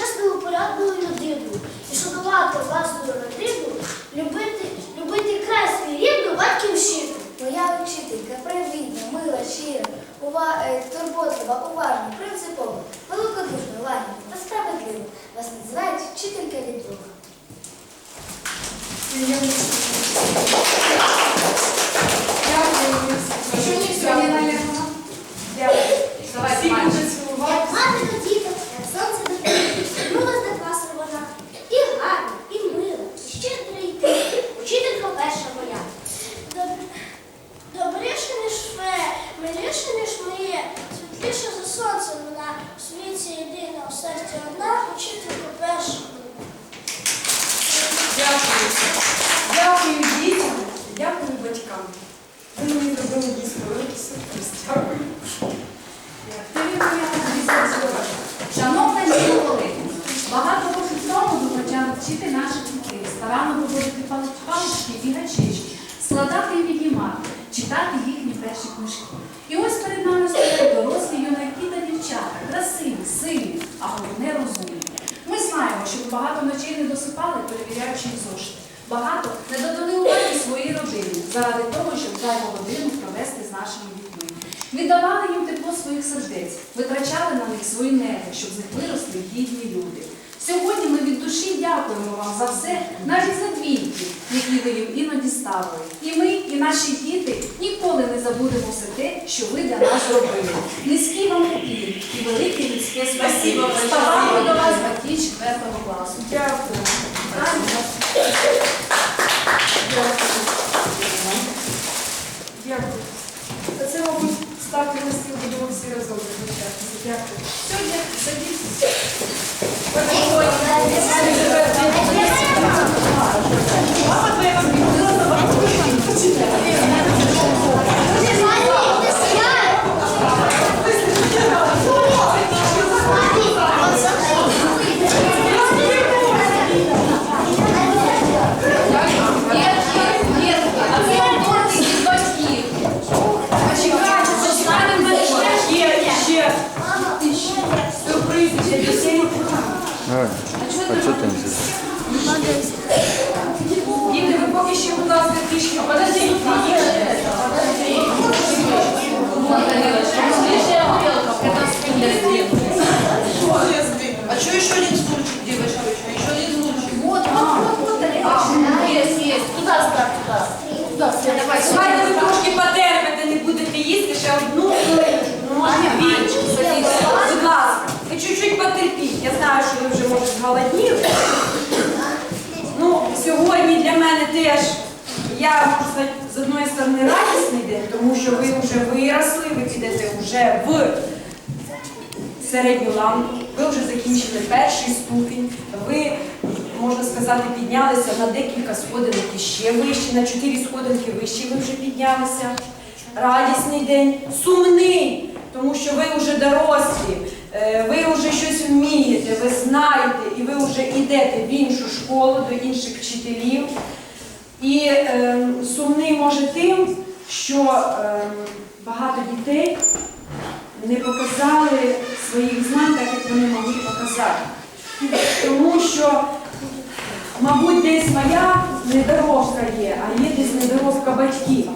чесною порядною людиною і шанувати власну родину, любити, любити край свій рідну батьківщину. Моя вчителька привітна, мила, щира, ува... е, турботлива, уважна, принципова, великодушна, лагідна та справедлива. Вас називають вчителька від Бога. Давай, мальчик. Як мати до діток, як сонце до тебе, вернулась до класу вона. І гарна, і мила, і щедра і ти, учителька перша моя. Доб- Добріше, ніж фе, миліше, ніж моє, світліше за сонце вона, в світі єдина, у серці одна, учителька перша моя. Дякую. Дякую дітям, дякую батькам. Ви мені зробили дійсно великий сюрприз. Дякую. Шановна Ніна Олегівна, багато років тому ми почали вчити наших дітей, старанно виводити пали- палички і гачечки, складати і віднімати, читати їхні перші книжки. І ось перед нами стоять дорослі юнаки та дівчата, красиві, сильні, а головне розумні. Ми знаємо, що багато ночей не досипали, перевіряючи зошити. Багато не додали уваги своїй родині заради того, щоб зайву годину провести з нашими дітьми. Віддавали їм тепло своїх сердець, витрачали на них свої нерви, щоб з них виросли гідні люди. Сьогодні ми від душі дякуємо вам за все, навіть за двійки, які ви їм іноді ставили. І ми, і наші діти ніколи не забудемо все те, що ви для нас зробили. Низький вам уклін і велике людське спасибо. Ставаємо до вас батьки 4 класу. Дякую. Дякую. Та Це, мабуть, ставте на стіл, будемо всі разом зустрічатися. Дякую. Сьогодні садіться. Є, ще. Сюрприз для дітей. Ой, а что ты не сидишь? Діти, ви поки ще, будь ласка, трішки подождіть. А что еще один стульчик, девочка? Еще один стульчик. Вот, вот, вот, Есть, есть. Туда ставь, туда. Туда ставь. Давай, Давайте ви трошки потерпите, не будете їсти ще одну хвилинку. Ну, дві. Будь ласка, ви чуть-чуть потерпіть. Я знаю, що ви вже може зголодніли. Ну, сьогодні для мене теж, я можу з одної сторони радісний день, тому що ви вже виросли, ви підете вже в середню ланку, ви вже закінчили перший ступінь, ви, можна сказати, піднялися на декілька сходинок і ще вище, на чотири сходинки вище ви вже піднялися. Радісний день, сумний, тому що ви вже дорослі, ви вже щось вмієте, ви знаєте, і ви вже йдете в іншу школу до інших вчителів. І е, сумний може тим, що е, багато дітей не показали своїх знань так, як вони могли показати. Тому що, мабуть, десь моя недоробка є, а є десь недоробка батьків.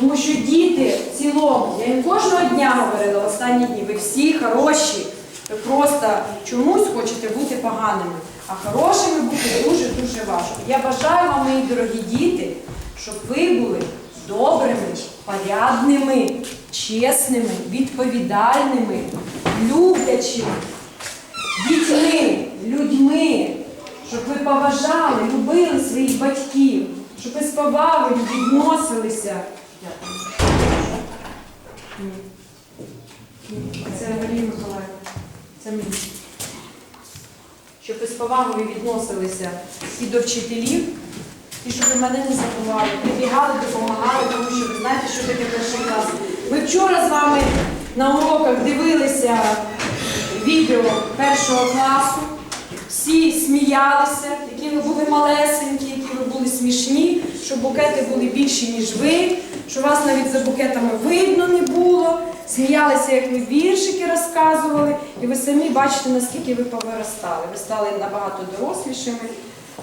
Тому що діти в цілому, я їм кожного дня говорила в останні дні, ви всі хороші, ви просто чомусь хочете бути поганими, а хорошими бути дуже-дуже важко. Я бажаю вам, мої дорогі діти, щоб ви були добрими, порядними, чесними, відповідальними, люблячими, дітьми, людьми, щоб ви поважали, любили своїх батьків, Щоб ви з повагою відносилися. Ні. Це Галина Миколаївна. Це мені. Щоб ви з повагою відносилися і до вчителів, і щоб ви мене не забували, прибігали, допомагали, тому що ви знаєте, що таке перший клас. Ми вчора з вами на уроках дивилися відео першого класу. Всі сміялися, які ви були малесенькі, які ви були смішні, що букети були більші, ніж ви, що вас навіть за букетами видно не було. Сміялися, як ви віршики розказували, і ви самі бачите, наскільки ви повиростали. Ви стали набагато дорослішими,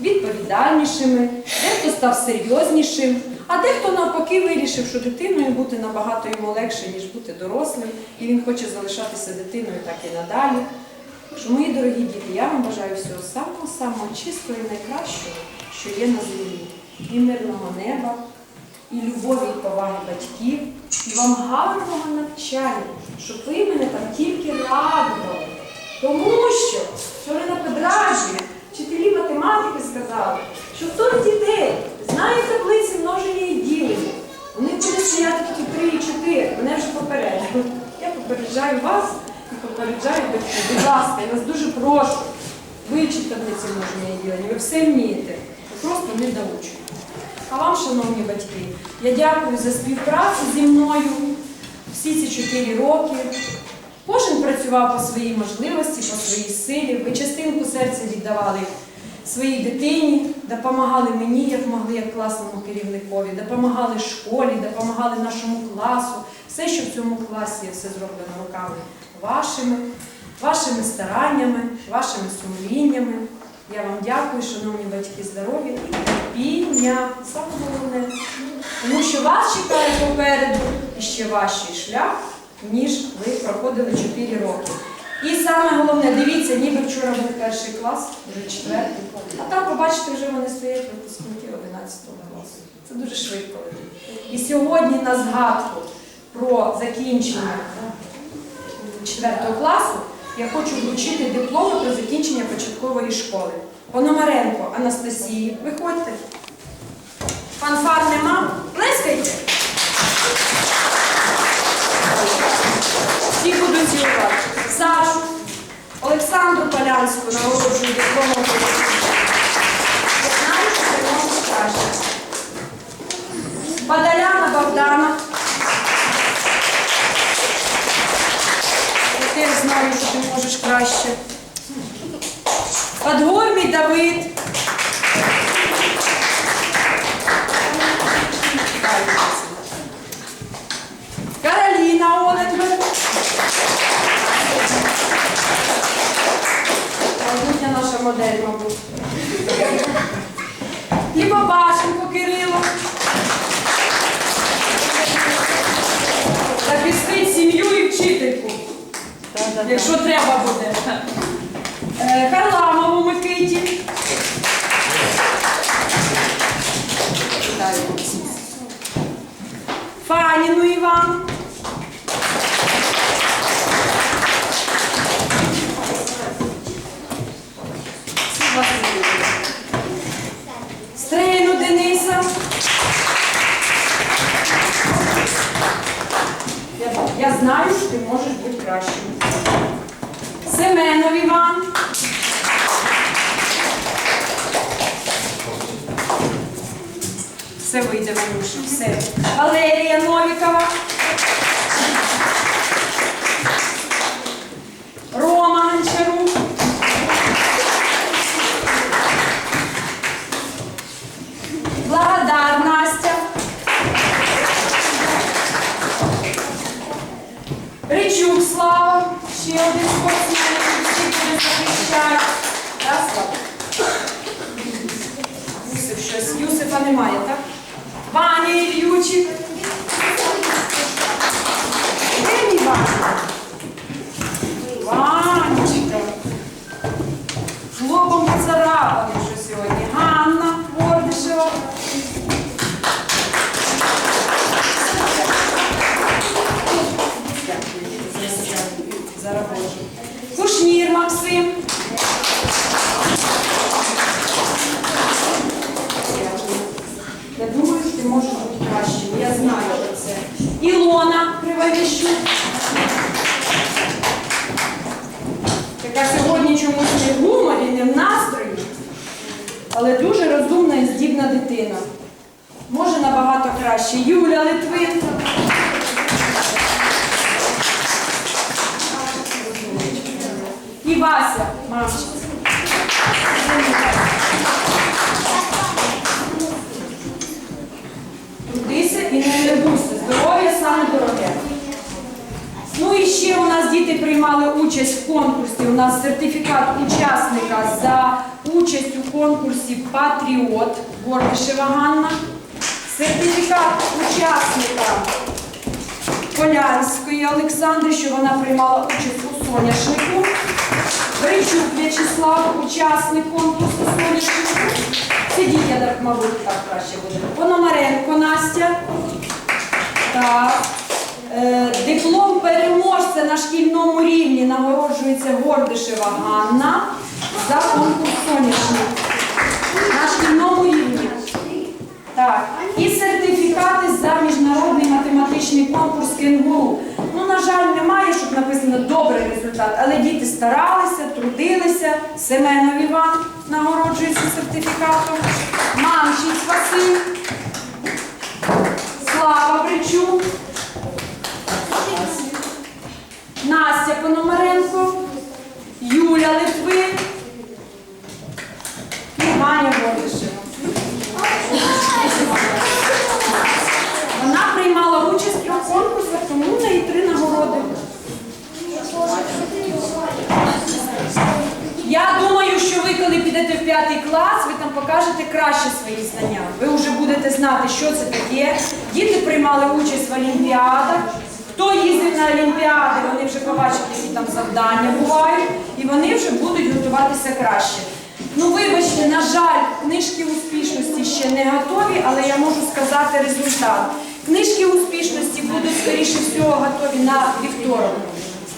відповідальнішими, дехто став серйознішим, а дехто навпаки вирішив, що дитиною бути набагато йому легше, ніж бути дорослим, і він хоче залишатися дитиною так і надалі. Що, мої дорогі діти, я вам бажаю всього самого-самого чистого і найкращого, що є на землі. І мирного неба, і любові і поваги батьків, і вам гарного навчання, щоб ви мене там тільки радували. Тому що вчора на подражі вчителі математики сказали, що хто дітей знає таблиці множення і ділення, вони будуть стояти тільки 3 і 4. Мене вже попередили. Я попереджаю вас і попереджаю батьків. Будь ласка, я вас дуже прошу. Вивчіть таблиці множення і ділення. Ви все вмієте. Просто не доучуєте. А вам, шановні батьки, я дякую за співпрацю зі мною всі ці чотири роки. Кожен працював по своїй можливості, по своїй силі. Ви частинку серця віддавали своїй дитині, допомагали мені, як могли, як класному керівникові, допомагали школі, допомагали нашому класу. Все, що в цьому класі, все зроблено руками вашими, вашими стараннями, вашими сумліннями. Я вам дякую, шановні батьки, здоров'я і. Саме головне. Тому що вас чекає попереду ще важчий шлях, ніж ви проходили 4 роки. І саме головне, дивіться, ніби вчора був перший клас, вже четвертий. А там, побачите, вже вони стоять випускники 11 класу. Це дуже швидко. І сьогодні на згадку про закінчення 4 класу я хочу вручити дипломи про закінчення початкової школи. Пономаренко Анастасії, виходьте. Фанфар нема? Плескайте. Всі будуть цілувати. Сашу, Олександру Полянську нагороджую дипломом. Бадаляна Богдана. Теж знаю, що ти можеш краще. Подгорний Давид. Кароліна Олегівна. Майбутня наша модель, мабуть. І Бабашенко Кирило. Захистить сім'ю і вчительку. Якщо треба буде. Е, Харламову Микиті. Фаніну Іван. Захищати. Да, Юсиф щось. Юсифа немає, так? Ваня Ільючик. Чомусь не в гуморі, не в настрої, але дуже розумна і здібна дитина. Може набагато краще. Юля Литвин. І Вася Мамчик. Трудися і не нервуйся. Здоров'я саме дороге. Ну і ще у нас діти приймали участь в конкурсі. У нас сертифікат учасника за участь у конкурсі Патріот Гордишева Ганна. Сертифікат учасника Полянської Олександри, що вона приймала участь у соняшнику. Грищук В'ячеслав, учасник конкурсу соняшнику. Сидіть, я мабуть, так краще буде. Пономаренко Настя. Так. Е, Диплом переможця на шкільному рівні нагороджується Гордишева Ганна за конкурс соняшник. На шкільному рівні. Так. І сертифікати за міжнародний математичний конкурс кенгуру. Ну, на жаль, немає, щоб написано добрий результат, але діти старалися, трудилися. Семенов Іван нагороджується сертифікатом. Мамчиць Василь. Слава Бричук. Настя Пономаренко, Юля Литвин і Ганя Гордишева. Вона приймала участь трьох конкурсах, тому в неї три нагороди. Я думаю, що ви, коли підете в п'ятий клас, ви там покажете краще свої знання. Ви вже будете знати, що це таке. Діти приймали участь в олімпіадах. Хто їздив на олімпіади, вони вже побачать, які там завдання бувають, і вони вже будуть готуватися краще. Ну, вибачте, на жаль, книжки успішності ще не готові, але я можу сказати результат. Книжки успішності будуть, скоріше всього, готові на вівторок.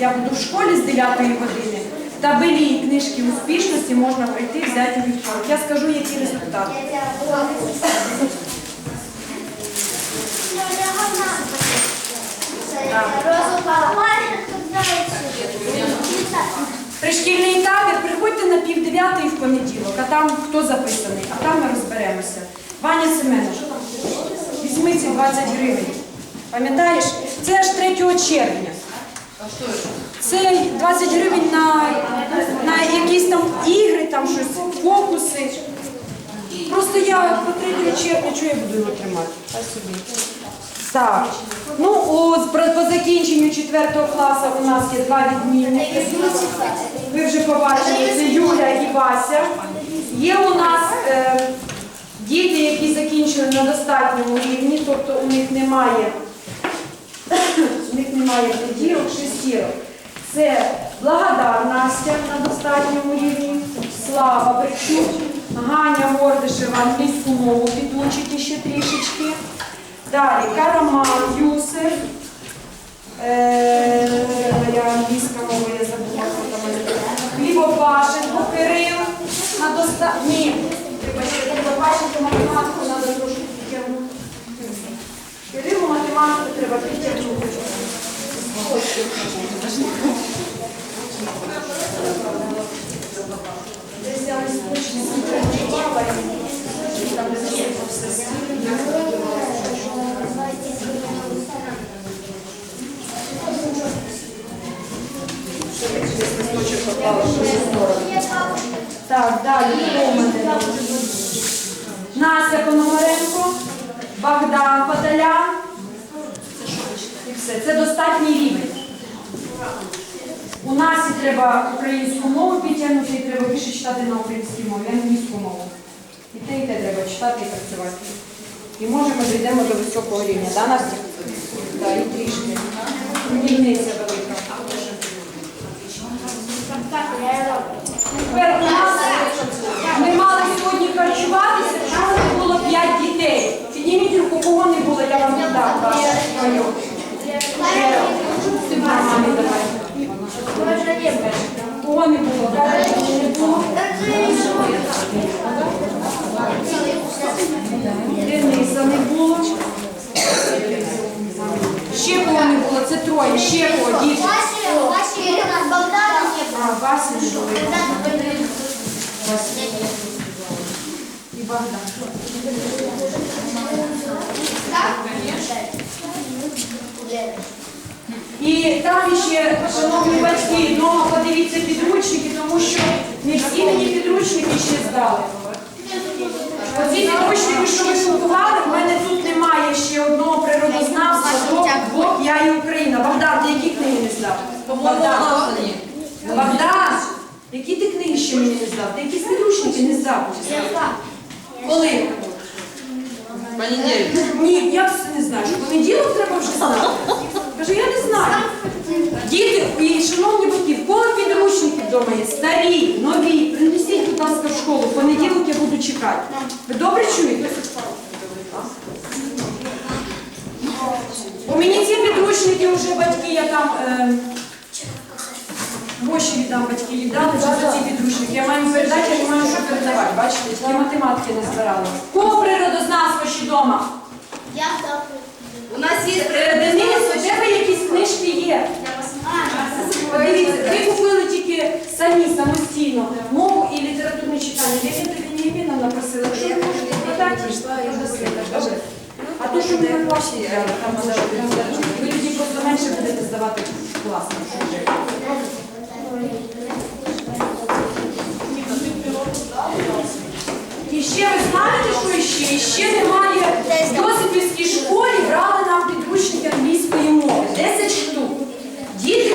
Я буду в школі з 9 години. Табелі книжки успішності можна прийти взяти вівторок. Я скажу, які результати. Пришкільний табір, приходьте на пів дев'ятої в понеділок, а там хто записаний, а там ми розберемося. Ваня Семенович, візьми ці 20 гривень. Пам'ятаєш? Це аж 3 червня. Це 20 гривень на, на якісь там ігри, там щось, фокуси. Просто я по 3 червня, що я буду його тримати? Хай собі. Так. Ну, о, по закінченню 4 класу у нас є два відмінники. Ви вже побачили, це Юля і Вася. Є у нас е, діти, які закінчили на достатньому рівні, тобто у них немає, у них немає п'ятірок, шестірок. Це Благодар Настя на достатньому рівні, Слава Бричук, Ганя Мордишева англійську мову підучить ще трішечки. Далі Караман Юсиф. Е, я англійська мова, я забула, хто там мене. Хлібопашенко Кирил. На доста... Ні, вибачте, Хлібопашенко математику треба трошки підтягнути. Кирилу математику треба підтягнути. Десь я працювала і там де все стільки. Так, далі мене? Настя Пономаренко, Богдан Подолян. І все. Це достатній рівень. У нас і треба українську мову підтягнути, і треба більше читати на українській мові, англійську мову. І те, і те треба читати і працювати. І може ми дійдемо до високого рівня, да, Настя? Так, і трішки. Дільниця велика. Тепер у нас ми мали сьогодні харчуватися, не було 5 дітей. Підніміть руку, кого не було, я вам не дам. район. Мамі давай. Не було? Дениса не було. Ще кого не було, це троє, ще кого, діти. А, Вася не було. Вася. І Богдан. Так? Конечно. І там ще, шановні батьки, вдома подивіться підручники, тому що не всі мені підручники ще здали. Оці підручники, що ви шукували, в мене тут немає ще одного природознавства, двох, двох я і Україна. Богдан, ти які книги не здав? Богдан, Богдан, які ти книги ще мені не здав? Ти якісь підручники не здав? Коли? Ні, я все не знаю. Що понеділок треба вже знати. Каже, я не знаю. Діти і шановні батьки, в кого підручники вдома є? Старі, нові. Принесіть, будь ласка, в школу. В понеділок я буду чекати. Ви добре чуєте? У мені ці підручники вже батьки, я там. Е, Гроші віддам батьки віддали вже за ці підручники. Я маю передати, я не маю що передавати. Бачите, тільки математики не збирали. Кого природознавство ще вдома? Я У нас є Е, Денис, у тебе якісь книжки є? Подивіться, ви купили тільки самі, самостійно, мову і літературне читання. Я тобі не іменно напросила, якщо ви можете продати. А то, що ми на класі, е, там ви тоді просто менше будете здавати в клас. І ще ви знаєте, що іще? Іще не